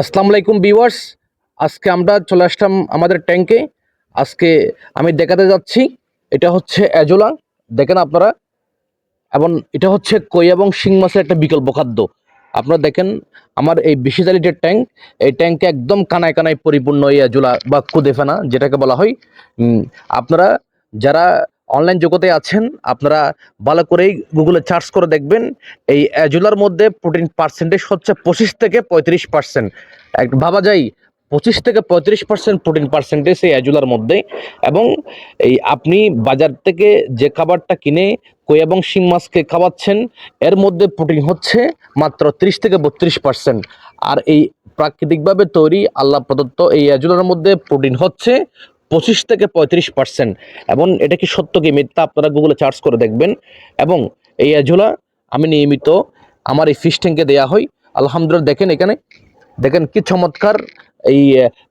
আসসালামু আলাইকুম ভিউয়ার্স। আজকে আমরা চলে আসলাম আমাদের ট্যাঙ্কে আজকে আমি দেখাতে যাচ্ছি, এটা হচ্ছে অ্যাজোলা দেখেন আপনারা, এবং এটা হচ্ছে কই এবং শিং মাছের একটা বিকল্প খাদ্য। আপনারা দেখেন, আমার এই বিশ লিটার ট্যাঙ্ক এই ট্যাঙ্কে একদম কানায় কানায় পরিপূর্ণ এই অ্যাজোলা বা কুদেফানা, যেটাকে বলা হয়। আপনারা যারা অনলাইন জগতে আছেন, আপনারা ভালো করেই গুগলে সার্চ করে দেখবেন। এই অ্যাজুলার মধ্যে প্রোটিন পার্সেন্টেজ হচ্ছে পঁচিশ থেকে পঁয়ত্রিশ পার্সেন্ট ভাবা যায়, পঁচিশ থেকে পঁয়ত্রিশ পার্সেন্ট প্রোটিন পার্সেন্টেজ এই অ্যাজুলার মধ্যে। এবং এই আপনি বাজার থেকে যে খাবারটা কিনে কই এবং শিং মাছকে খাওয়াচ্ছেন, এর মধ্যে প্রোটিন হচ্ছে মাত্র ত্রিশ থেকে বত্রিশ পার্সেন্ট আর এই প্রাকৃতিকভাবে তৈরি আল্লাহ প্রদত্ত এই অ্যাজুলার মধ্যে প্রোটিন হচ্ছে পঁচিশ থেকে পঁয়ত্রিশ পার্সেন্ট এবং এটা কি সত্য কি? মিথ্যা আপনারা গুগলে চার্জ করে দেখবেন। এবং এই অ্যাজোলা আমি নিয়মিত আমার এই ফিশ ট্যাঙ্কে দেওয়া হয়। আলহামদুলিল্লাহ, দেখেন এখানে। দেখেন কি চমৎকার এই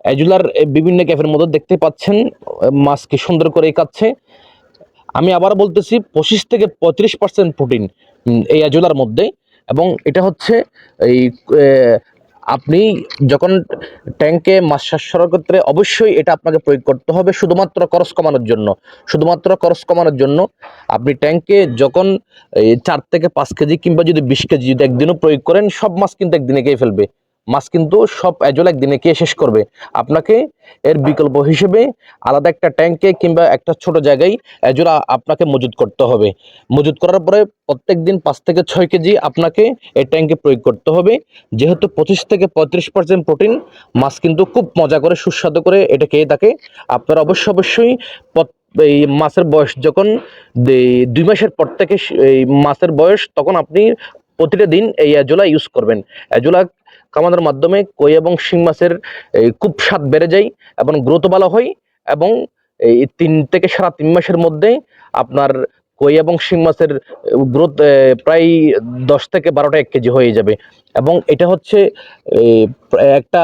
অ্যাজুলার বিভিন্ন ক্যাফের মধ্যে দেখতে পাচ্ছেন। মাছ কি সুন্দর করে কাচ্ছে আমি আবার বলতেছি, পঁচিশ থেকে পঁয়ত্রিশ পার্সেন্ট প্রোটিন এই অ্যাজুলার মধ্যে। এবং এটা হচ্ছে এই আপনি যখন ট্যাঙ্কে মাছ চাষ করার ক্ষেত্রে অবশ্যই এটা আপনাকে প্রয়োগ করতে হবে শুধুমাত্র খরচ কমানোর জন্য। শুধুমাত্র করস কমানোর জন্য আপনি ট্যাঙ্কে যখন চার থেকে পাঁচ কেজি কিংবা যদি বিশ কেজি যদি একদিনও প্রয়োগ করেন, সব মাছ কিন্তু একদিনে খেয়ে ফেলবে। মাছ কিন্তু সব অ্যাজল একদিনে কে শেষ করবে? আপনাকে এর বিকল্প হিসেবে আলাদা একটা ট্যাঙ্কে কিংবা একটা ছোট জায়গায় অ্যাজোলা আপনাকে মজুত করতে হবে। মজুত করার পরে প্রত্যেক দিন পাঁচ থেকে ছয় কেজি আপনাকে এই ট্যাঙ্কে প্রয়োগ করতে হবে। যেহেতু পঁচিশ থেকে পঁয়ত্রিশ পার্সেন্ট প্রোটিন, মাছ কিন্তু খুব মজা করে, সুস্বাদু করে এটা খেয়ে থাকে। আপনারা অবশ্যই অবশ্যই এই মাছের বয়স যখন দুই মাসের পর থেকে এই মাছের বয়স, তখন আপনি প্রতিটা দিন এই অ্যাজোলা ইউজ করবেন। অ্যাজোলা খামানোর মাধ্যমে কই এবং শিং মাছের খুব স্বাদ বেড়ে যায় এবং গ্রোথ ভালো হয় এবং এই তিন থেকে সারা তিন মাসের মধ্যে আপনার কই এবং শিং মাছের গ্রোথ প্রায় দশ থেকে বারোটা এক কেজি হয়ে যাবে। এবং এটা হচ্ছে একটা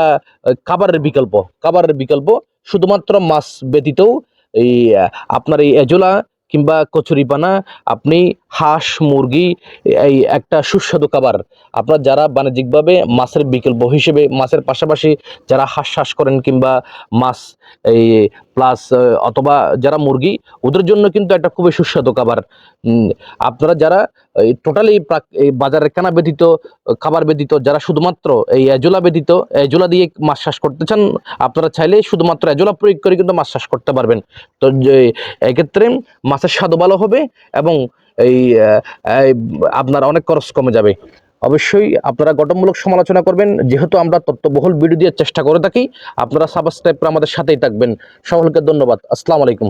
খাবারের বিকল্প। খাবারের বিকল্প শুধুমাত্র মাছ ব্যতীতও এই আপনার এই এজোলা কিংবা কচুরিপানা আপনি হাঁস, মুরগি, এই একটা সুস্বাদু খাবার। আপনার যারা বাণিজ্যিকভাবে মাছের বিকল্প হিসেবে, মাছের পাশাপাশি যারা হাঁস চাষ করেন কিংবা মাছ, এই প্লাস অথবা যারা মুরগি, ওদের জন্য কিন্তু একটা খুবই সুস্বাদু খাবার। আপনারা যারা টোটালি এই বাজারের কেনা ব্যতীত, খাবার ব্যতীত, যারা শুধুমাত্র এই এজোলা ব্যতীত, এজোলা দিয়ে মাছ চাষ করতে চান, আপনারা চাইলে শুধুমাত্র এজোলা প্রয়োগ করে কিন্তু মাছ চাষ করতে পারবেন। তো যে এক্ষেত্রে মাছের স্বাদও ভালো হবে এবং এই আপনার অনেক খরচ কমে যাবে। অবশ্যই আপনারা গঠনমূলক সমালোচনা করবেন, যেহেতু আমরা তথ্যবহুল ভিডিও দিয়ে চেষ্টা করে থাকি, আপনারা সাবস্ক্রাইব করে আমাদের সাথেই থাকবেন। সকলকে ধন্যবাদ। আসসালামু আলাইকুম।